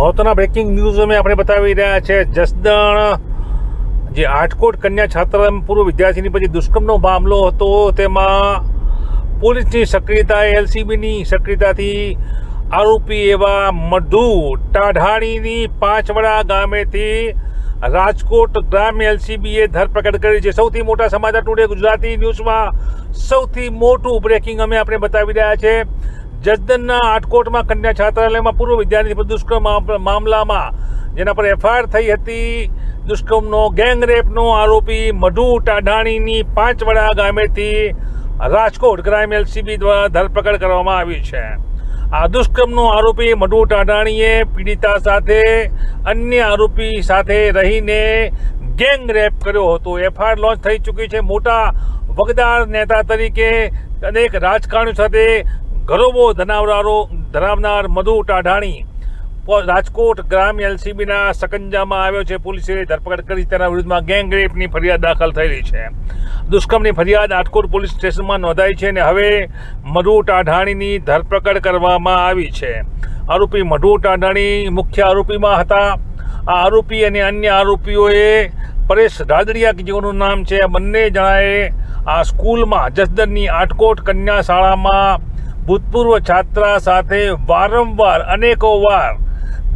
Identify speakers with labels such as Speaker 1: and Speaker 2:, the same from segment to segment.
Speaker 1: મહત્વના breaking news અમે આપણે બતાવી રહ્યા છે. જસદણ જે આટકોટ કન્યા છાત્ર પૂર્વ વિદ્યાર્થીની પછી દુષ્કર્મનો મામલો હતો. તેમાં પોલીસની સક્રિયતા એલસીબીની સક્રિયતાથી આરોપી એવા મધુ ટાઢાણીની પાંચવડા ગામેથી રાજકોટ ગ્રામ એલસીબીએ ધરપકડ કરી છે. સૌથી મોટા સમાચાર ટુડે ગુજરાતી ન્યૂઝમાં સૌથી મોટું બ્રેકિંગ અમે આપણે બતાવી રહ્યા છે. જસદનના આટકોટમાં કન્યા છાત્રાલયમાં પૂર્વ વિદ્યાર્થી પર દુષ્કર્મ મામલામાં, જેના પર એફઆઈઆર થઈ હતી. દુષ્કર્મનો ગેંગરેપનો આરોપી મધુ ટાઢાણીની પાંચવડા ગામેથી રાજકોટ ક્રાઇમ એલસીબી દ્વારા ધરપકડ કરવામાં આવી છે. આ દુષ્કર્મનો આરોપી મધુ ટાઢાણીએ પીડિતા સાથે, અન્ય આરોપી સાથે રહીને ગેંગ રેપ કર્યો હતો. એફઆઈઆર લોન્ચ થઈ ચૂકી છે. મોટા વગદાર નેતા તરીકે અનેક રાજકારણીઓ સાથે ગરોબો ધનાવનારો ધરાવનાર મધુ ટાઢાણી રાજકોટ ગ્રામ એલસીબીના સકંજામાં આવ્યો છે. પોલીસે ધરપકડ કરી તેના વિરુદ્ધમાં ગેંગ રેપની ફરિયાદ દાખલ થયેલી છે. દુષ્કર્મની ફરિયાદ રાજકોટ પોલીસ સ્ટેશનમાં નોંધાઈ છે અને હવે મધુ ટાઢાણીની ધરપકડ કરવામાં આવી છે. આરોપી મધુ ટાઢાણી મુખ્ય આરોપીમાં હતા. આ આરોપી અને અન્ય આરોપીઓએ પરેશ રાદડિયા કે જેઓનું નામ છે, આ બંને જણાએ આ સ્કૂલમાં જસદનની આટકોટ કન્યા શાળામાં ભૂતપૂર્વ છાત્રા સાથે વારંવાર અનેકો વાર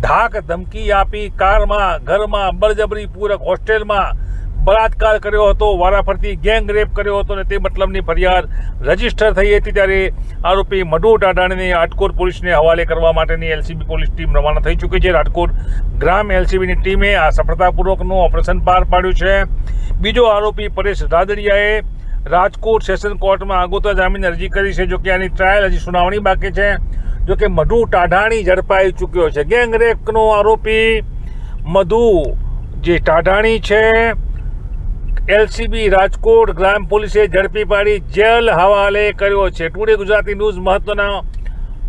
Speaker 1: ધાક ધમકી આપી કારમાં, ઘરમાં બળજબરી પૂરક હોસ્ટેલમાં બળાત્કાર કર્યો હતો, વારાફરતી ગેંગ રેપ કર્યો હતો અને તે મતલબની ફરિયાદ રજિસ્ટર થઈ હતી ત્યારે આરોપી મધુ ટાઢાણીને રાજકોટ પોલીસને હવાલે કરવા માટેની એલસીબી પોલીસ ટીમ રવાના થઈ ચૂકી છે. રાજકોટ ગ્રામ એલસીબીની ટીમે આ સફળતાપૂર્વકનું ઓપરેશન પાર પાડ્યું છે. બીજો આરોપી પરેશ રાદડિયાએ રાજકોટ સેશન કોર્ટમાં આગોતરા જામીન અરજી કરી છે. જો કે આની ટ્રાયલ હજી સુનાવણી બાકી છે. જો કે મધુ ટાઢાણી ઝડપાઈ ચૂક્યો છે. ગેંગ રેપનો આરોપી મધુ, જે ટાઢાણી છે, એલસીબી રાજકોટ ગ્રામ પોલીસે ઝડપી પાડી જેલ હવાલે કર્યો છે. ટુડે ગુજરાતી ન્યૂઝ મહત્વના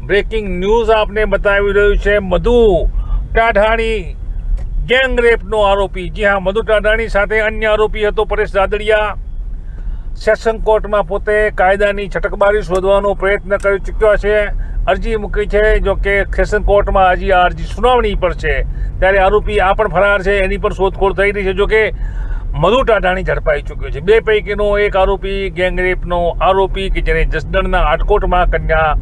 Speaker 1: બ્રેકિંગ ન્યૂઝ આપને બતાવી રહ્યું છે. મધુ ટાઢાણી ગેંગ રેપનો આરોપી. જી હા, મધુ ટાઢાણી સાથે અન્ય આરોપી હતો, પરેશ રાદડિયા. સેશન કોર્ટમાં પોતે કાયદાની છટકબારી શોધવાનો પ્રયત્ન કરી ચૂક્યો છે. અરજી મૂકી છે, જો કે સેશન કોર્ટમાં હજી આ અરજી સુનાવણી પર છે. ત્યારે આરોપી આ પણ ફરાર છે, એની પર શોધખોળ થઈ રહી છે. જો કે મધુ ટાઢાણી ઝડપાઈ ચૂક્યો છે. બે પૈકીનો એક આરોપી ગેંગરેપનો આરોપી કે જેને જસદણના આટકોટમાં કન્યા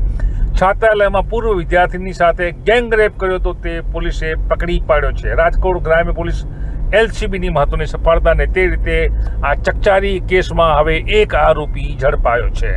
Speaker 1: છાત્રાલયમાં પૂર્વ વિદ્યાર્થીની સાથે ગેંગરેપ કર્યો હતો, તે પોલીસે પકડી પાડ્યો છે. રાજકોટ ગ્રામ્ય પોલીસ એલસીબીની મહત્વની સફળતા અને તે રીતે આ ચકચારી કેસમાં હવે એક આરોપી ઝડપાયો છે.